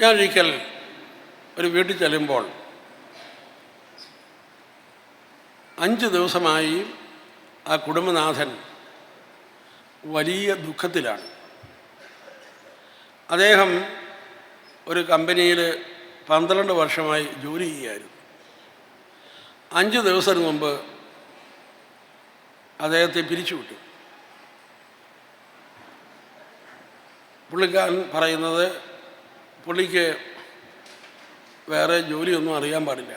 ഞാൻ ഒരിക്കൽ ഒരു വീട്ടിൽ ചെല്ലുമ്പോൾ അഞ്ച് ദിവസമായി ആ കുടുംബനാഥൻ വലിയ ദുഃഖത്തിലാണ്. അദ്ദേഹം ഒരു കമ്പനിയിൽ പന്ത്രണ്ട് വർഷമായി ജോലി ചെയ്യായിരുന്നു അഞ്ച് ദിവസത്തിന് മുമ്പ് അദ്ദേഹത്തെ പിരിച്ചുവിട്ടു. പുള്ളിക്കാരൻ പറയുന്നത് പുള്ളിക്ക് വേറെ ജോലിയൊന്നും അറിയാൻ പാടില്ല.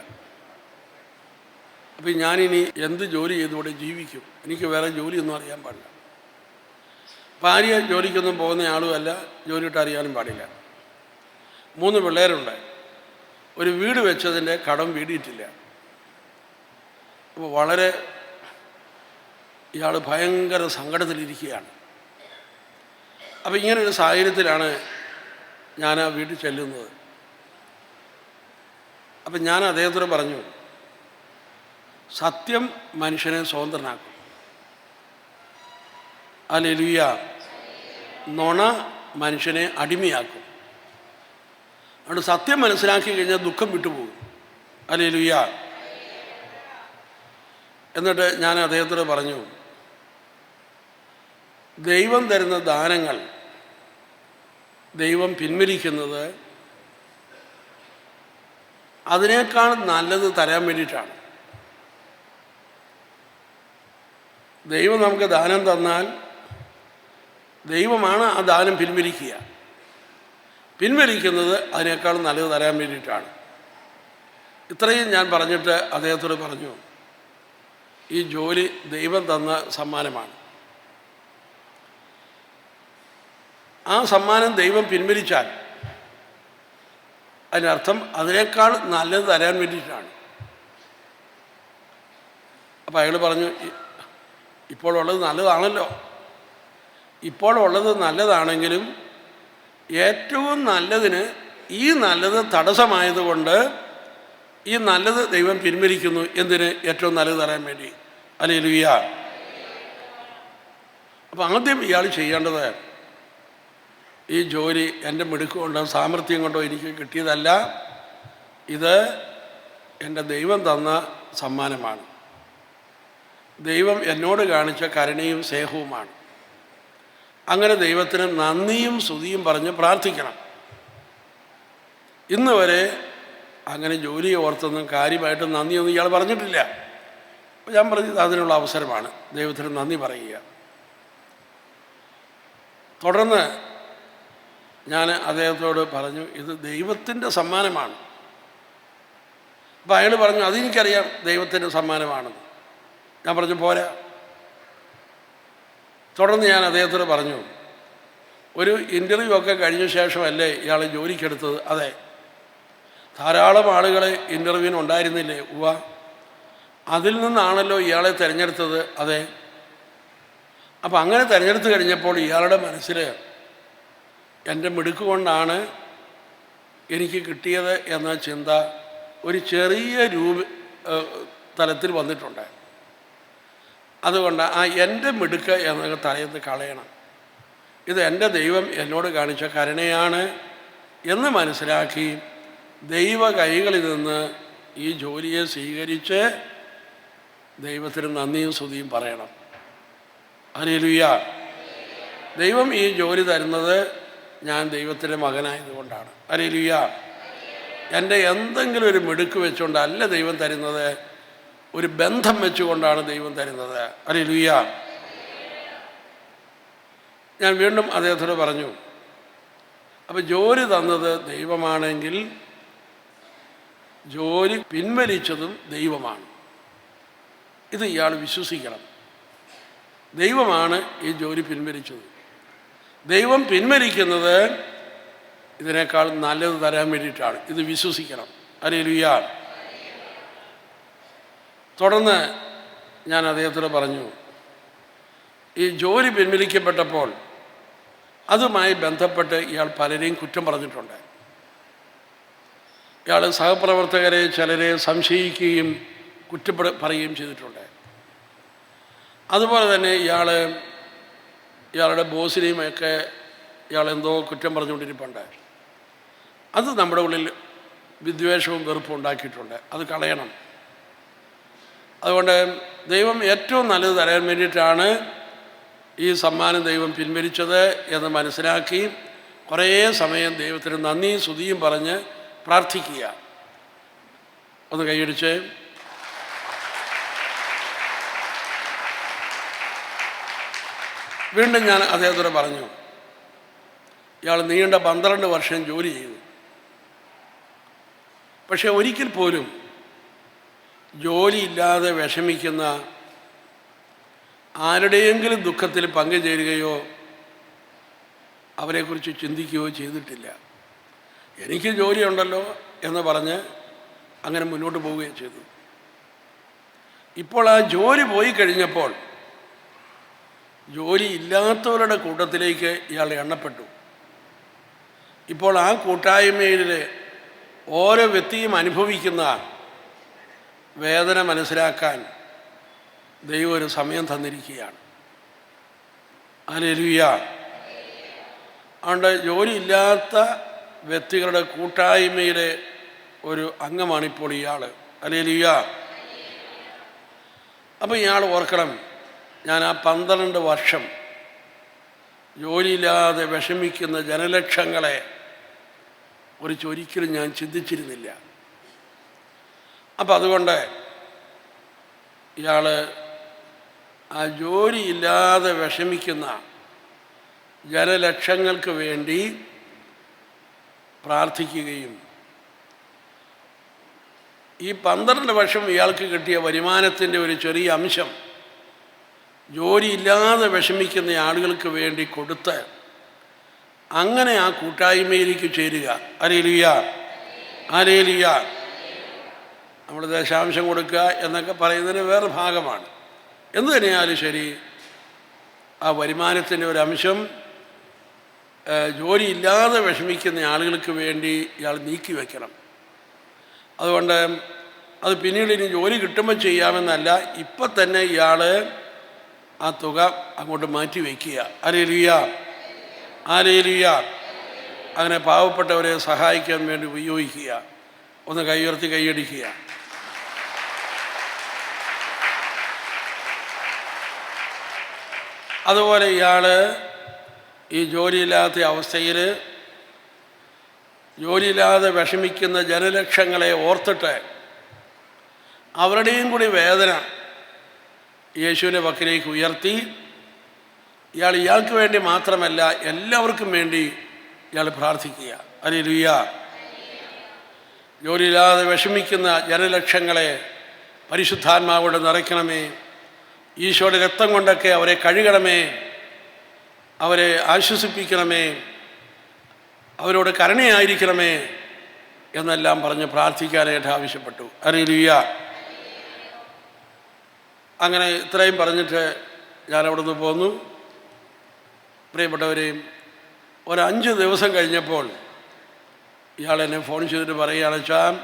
അപ്പം ഞാനിനി എന്ത് ജോലി ചെയ്തുകൂടെ ജീവിക്കും? എനിക്ക് വേറെ ജോലിയൊന്നും അറിയാൻ പാടില്ല. ഭാര്യ ജോലിക്കൊന്നും പോകുന്ന ആളുമല്ല ജോലിയിട്ട് അറിയാനും പാടില്ല. മൂന്ന് പിള്ളേരുണ്ട്. ഒരു വീട് വെച്ചതിന്റെ കടം വീടിയിട്ടില്ല. അപ്പോൾ വളരെ ഇയാൾ ഭയങ്കര സങ്കടത്തിലിരിക്കുകയാണ്. അപ്പോൾ ഇങ്ങനൊരു സാഹചര്യത്തിലാണ് ഞാൻ ആ വീട്ടിൽ ചെല്ലുന്നത്. അപ്പം ഞാൻ അദ്ദേഹത്തോട് പറഞ്ഞു സത്യം മനുഷ്യനെ സ്വതന്ത്രനാക്കും. അല്ലെലുയ്യ. നുണ മനുഷ്യനെ അടിമയാക്കും. അതുകൊണ്ട് സത്യം മനസ്സിലാക്കി കഴിഞ്ഞാൽ ദുഃഖം വിട്ടുപോകും. അല്ലെലുയ്യ. എന്നിട്ട് ഞാൻ അദ്ദേഹത്തോട് പറഞ്ഞു ദൈവം തരുന്ന ദാനങ്ങൾ ദൈവം പിൻവലിക്കുന്നത് അതിനേക്കാൾ നല്ലത് തരാൻ വേണ്ടിയിട്ടാണ്. ദൈവം നമുക്ക് ദാനം തന്നാൽ ദൈവമാണ് ആ ദാനം പിൻവലിക്കുക. പിൻവലിക്കുന്നത് അതിനേക്കാൾ നല്ലത് തരാൻ വേണ്ടിയിട്ടാണ്. ഇത്രയും ഞാൻ പറഞ്ഞിട്ട് അദ്ദേഹത്തോട് പറഞ്ഞു ഈ ജോലി ദൈവം തന്ന സമ്മാനമാണ്. ആ സമ്മാനം ദൈവം പിൻവലിച്ചാൽ അതിനർത്ഥം അതിനേക്കാൾ നല്ലത് തരാൻ വേണ്ടിയിട്ടാണ്. അപ്പോൾ അയാൾ പറഞ്ഞു ഇപ്പോഴുള്ളത് നല്ലതാണല്ലോ. ഇപ്പോഴുള്ളത് നല്ലതാണെങ്കിലും ഏറ്റവും നല്ലതിന് ഈ നല്ലത് തടസ്സമായതുകൊണ്ട് ഈ നല്ലത് ദൈവം പിൻവലിക്കുന്നു എന്തിന്? ഏറ്റവും നല്ലത് തരാൻ വേണ്ടി. അല്ലെങ്കിൽ ഇയാൾ അപ്പം ആദ്യം ഇയാൾ ചെയ്യേണ്ടത് ഈ ജോലി എന്റെ മിടുക്ക് കൊണ്ടോ സാമർഥ്യം കൊണ്ടോ എനിക്ക് കിട്ടിയതല്ല. ഇത് എന്റെ ദൈവം തന്ന സമ്മാനമാണ്. ദൈവം എന്നോട് കാണിച്ച കരുണയും സ്നേഹവുമാണ്. അങ്ങനെ ദൈവത്തിന് നന്ദിയും സ്തുതിയും പറഞ്ഞ് പ്രാർത്ഥിക്കണം. ഇന്ന് വരെ അങ്ങനെ ജോലി ഓർത്തൊന്നും കാര്യമായിട്ട് നന്ദിയൊന്നും ഇയാൾ പറഞ്ഞിട്ടില്ല. ഞാൻ പറഞ്ഞത് അതിനുള്ള അവസരമാണ് ദൈവത്തിന് നന്ദി പറയുക. തുടർന്ന് ഞാൻ അദ്ദേഹത്തോട് പറഞ്ഞു ഇത് ദൈവത്തിന്റെ സമ്മാനമാണ്. അപ്പോൾ അയാൾ പറഞ്ഞു അതെനിക്കറിയാം ദൈവത്തിന്റെ സമ്മാനമാണെന്ന്. ഞാൻ പറഞ്ഞു പോരാ. തുടർന്ന് ഞാൻ അദ്ദേഹത്തോട് പറഞ്ഞു ഒരു ഇന്റർവ്യൂ ഒക്കെ കഴിഞ്ഞ ശേഷമല്ലേ ഇയാൾ ജോലിക്കെടുത്തത്? അതെ. ധാരാളം ആളുകൾ ഇന്റർവ്യൂവിന് ഉണ്ടായിരുന്നില്ലേ? ഉവ അതിൽ നിന്നാണല്ലോ ഇയാളെ തിരഞ്ഞെടുത്തത്? അതെ. അപ്പം അങ്ങനെ തിരഞ്ഞെടുത്ത് കഴിഞ്ഞപ്പോൾ ഇയാളുടെ മനസ്സിൽ എന്റെ മിടുക്കുകൊണ്ടാണ് എനിക്ക് കിട്ടിയത് എന്ന ചിന്ത ഒരു ചെറിയ രൂപ തലത്തിൽ വന്നിട്ടുണ്ട്. അതുകൊണ്ട് ആ എന്റെ മിടുക്ക് എന്നൊക്കെ തലയിൽ കളയണം. ഇത് എന്റെ ദൈവം എന്നോട് കാണിച്ച കരുണയാണ് എന്ന് മനസ്സിലാക്കി ദൈവ കൈകളിൽ നിന്ന് ഈ ജോലിയെ സ്വീകരിച്ച് ദൈവത്തിന് നന്ദിയും സ്തുതിയും പറയണം. അനിലുയ ദൈവം ഈ ജോലി തരുന്നത് ഞാൻ ദൈവത്തിന്റെ മകനായതുകൊണ്ടാണ്. അനിലുയ്യ എന്റെ എന്തെങ്കിലും ഒരു മിടുക്ക് വെച്ചുകൊണ്ടല്ല ദൈവം തരുന്നത്. ഒരു ബന്ധം വെച്ചുകൊണ്ടാണ് ദൈവം തരുന്നത്. അനിലുയ്യ ഞാൻ വീണ്ടും അദ്ദേഹത്തോട് പറഞ്ഞു അപ്പോൾ ജോലി തന്നത് ദൈവമാണെങ്കിൽ ജോലി പിൻവലിച്ചതും ദൈവമാണ്. ഇത് ഇയാൾ വിശ്വസിക്കണം. ദൈവമാണ് ഈ ജോലി പിൻവലിച്ചത്. ദൈവം പിൻവലിക്കുന്നത് ഇതിനേക്കാൾ നല്ലത് തരാൻ വേണ്ടിയിട്ടാണ്. ഇത് വിശ്വസിക്കണം. അരയിലുയ്യ തുടർന്ന് ഞാൻ അദ്ദേഹത്തോട് പറഞ്ഞു ഈ ജോലി പിൻവലിക്കപ്പെട്ടപ്പോൾ അതുമായി ബന്ധപ്പെട്ട് ഇയാൾ പലരെയും കുറ്റം പറഞ്ഞിട്ടുണ്ട്. ഇയാൾ സഹപ്രവർത്തകരെ ചിലരെ സംശയിക്കുകയും കുറ്റപ്പെട പറയുകയും ചെയ്തിട്ടുണ്ട്. അതുപോലെ തന്നെ ഇയാൾ ഇയാളുടെ ബോസിനെയും ഒക്കെ ഇയാൾ എന്തോ കുറ്റം പറഞ്ഞുകൊണ്ടിരിപ്പുണ്ട്. അത് നമ്മുടെ ഉള്ളിൽ വിദ്വേഷവും വെറുപ്പും ഉണ്ടാക്കിയിട്ടുണ്ട്. അത് കളയണം. അതുകൊണ്ട് ദൈവം ഏറ്റവും നല്ലത് തരാൻ വേണ്ടിയിട്ടാണ് ഈ സമ്മാനം ദൈവം പിൻവലിച്ചത് എന്ന് മനസ്സിലാക്കി കുറേ സമയം ദൈവത്തിന് നന്ദിയും സ്തുതിയും പറഞ്ഞ് പ്രാർത്ഥിക്കുക. ഒന്ന് കൈയടിച്ച് വീണ്ടും ഞാൻ അദ്ദേഹത്തോട് പറഞ്ഞു ഇയാൾ നീണ്ട പന്ത്രണ്ട് വർഷം ജോലി ചെയ്തു. പക്ഷെ ഒരിക്കൽ പോലും ജോലിയില്ലാതെ വിഷമിക്കുന്ന ആരുടെയെങ്കിലും ദുഃഖത്തിൽ പങ്കുചേരുകയോ അവരെക്കുറിച്ച് ചിന്തിക്കുകയോ ചെയ്തിട്ടില്ല. എനിക്ക് ജോലിയുണ്ടല്ലോ എന്ന് പറഞ്ഞ് അങ്ങനെ മുന്നോട്ട് പോവുകയും ചെയ്തു. ഇപ്പോൾ ആ ജോലി പോയി കഴിഞ്ഞപ്പോൾ ജോലി ഇല്ലാത്തവരുടെ കൂട്ടത്തിലേക്ക് ഇയാൾ എണ്ണപ്പെട്ടു. ഇപ്പോൾ ആ കൂട്ടായ്മയിൽ ഓരോ വ്യക്തിയും അനുഭവിക്കുന്ന വേദന മനസ്സിലാക്കാൻ ദൈവം ഒരു സമയം തന്നിരിക്കുകയാണ്. അലരുയ അതുകൊണ്ട് ജോലിയില്ലാത്ത വ്യക്തികളുടെ കൂട്ടായ്മയിലെ ഒരു അംഗമാണിപ്പോൾ ഇയാൾ. അലരുയ അപ്പോൾ ഇയാൾ ഓർക്കണം ഞാൻ ആ പന്ത്രണ്ട് വർഷം ജോലിയില്ലാതെ വിഷമിക്കുന്ന ജനലക്ഷങ്ങളെ കുറിച്ച് ഒരിക്കലും ഞാൻ ചിന്തിച്ചിരുന്നില്ല. അപ്പം അതുകൊണ്ട് ഇയാൾ ആ ജോലിയില്ലാതെ വിഷമിക്കുന്ന ജനലക്ഷങ്ങൾക്ക് വേണ്ടി പ്രാർത്ഥിക്കുകയും ഈ പന്ത്രണ്ട് വർഷം ഇയാൾക്ക് കിട്ടിയ വരുമാനത്തിന്റെ ഒരു ചെറിയ അംശം ജോലിയില്ലാതെ വിഷമിക്കുന്ന ആളുകൾക്ക് വേണ്ടി കൊടുത്ത് അങ്ങനെ ആ കൂട്ടായ്മയിലേക്ക് ചേരുക. അരേലിയ അരേലിയ നമ്മൾ ദശാംശം കൊടുക്കുക എന്നൊക്കെ പറയുന്നതിന് വേറെ ഭാഗമാണ്. എന്ന് തന്നെയാലും ശരി ആ വരുമാനത്തിന്റെ ഒരു അംശം ജോലിയില്ലാതെ വിഷമിക്കുന്ന ആളുകൾക്ക് വേണ്ടി ഇയാൾ നീക്കി വയ്ക്കണം അതുകൊണ്ട് അത് പിന്നീട് ഇനി ജോലി കിട്ടുമ്പോൾ ചെയ്യാമെന്നല്ല ഇപ്പം തന്നെ ഇയാൾ ആ തുക അങ്ങോട്ട് മാറ്റി വയ്ക്കുക അരേലിയ ആരേലിയ അങ്ങനെ പാവപ്പെട്ടവരെ സഹായിക്കാൻ വേണ്ടി ഉപയോഗിക്കുക. ഒന്ന് കൈയുയർത്തി കൈയടിക്കുക. അതുപോലെ ഇയാൾ ഈ ജോലിയില്ലാത്ത അവസ്ഥയിൽ ജോലിയില്ലാതെ വിഷമിക്കുന്ന ജനലക്ഷങ്ങളെ ഓർത്തിട്ട് അവരുടെയും കൂടി വേദന യേശുവിന്റെ വക്കിലേക്ക് ഉയർത്തി. ഇയാൾ ഇയാൾക്ക് വേണ്ടി മാത്രമല്ല എല്ലാവർക്കും വേണ്ടി ഇയാൾ പ്രാർത്ഥിക്കുക. അല്ലേലുയ്യ ജോലിയില്ലാതെ വിഷമിക്കുന്ന ജനലക്ഷങ്ങളെ പരിശുദ്ധാത്മാവോട് നിറയ്ക്കണമേ. ഈശോയുടെ രക്തം കൊണ്ടൊക്കെ അവരെ കഴുകണമേ. അവരെ ആശ്വസിപ്പിക്കണമേ. അവരോട് കരുണയായിരിക്കണമേ എന്നെല്ലാം പറഞ്ഞ് പ്രാർത്ഥിക്കാനായിട്ട് ആവശ്യപ്പെട്ടു അറിയില്ല അങ്ങനെ ഇത്രയും പറഞ്ഞിട്ട് ഞാൻ അവിടെ നിന്ന് പോന്നു പ്രിയപ്പെട്ടവരെയും ഒരഞ്ച് ദിവസം കഴിഞ്ഞപ്പോൾ ഇയാളെന്നെ എന്നെ ഫോൺ ചെയ്തിട്ട് പറയുകയാണ് വെച്ചാൽ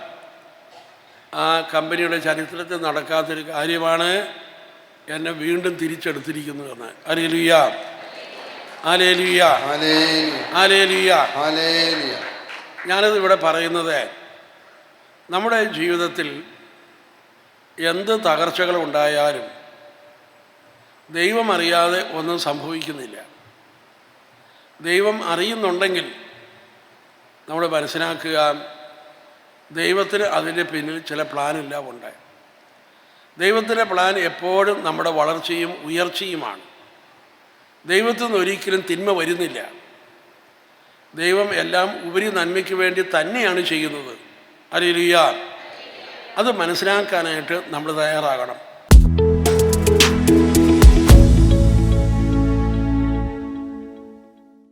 ആ കമ്പനിയുടെ ചരിത്രത്തിൽ നടക്കാത്തൊരു കാര്യമാണ് എന്നെ വീണ്ടും തിരിച്ചെടുത്തിരിക്കുന്നു എന്ന്. അലേലുയ്യ ആലേലുയ്യ. ആലേലുയ്യ. ഞാനത് ഇവിടെ പറയുന്നത് നമ്മുടെ ജീവിതത്തിൽ എന്ത് തകർച്ചകൾ ഉണ്ടായാലും ദൈവം അറിയാതെ ഒന്നും സംഭവിക്കുന്നില്ല. ദൈവം അറിയുന്നുണ്ടെങ്കിൽ നമ്മൾ മനസ്സിലാക്കുക ദൈവത്തിന് അതിന്റെ പിന്നിൽ ചില പ്ലാനെല്ലാം ഉണ്ട് ദൈവത്തിന്റെ പ്ലാൻ എപ്പോഴും നമ്മുടെ വളർച്ചയും ഉയർച്ചയുമാണ്. ദൈവത്തിൽ നിന്ന് ഒരിക്കലും തിന്മ വരുന്നില്ല. ദൈവം എല്ലാം ഉപരി നന്മയ്ക്ക് വേണ്ടി തന്നെയാണ് ചെയ്യുന്നത്. അറിയില്ല അത് മനസ്സിലാക്കാനായിട്ട് നമ്മൾ തയ്യാറാകണം.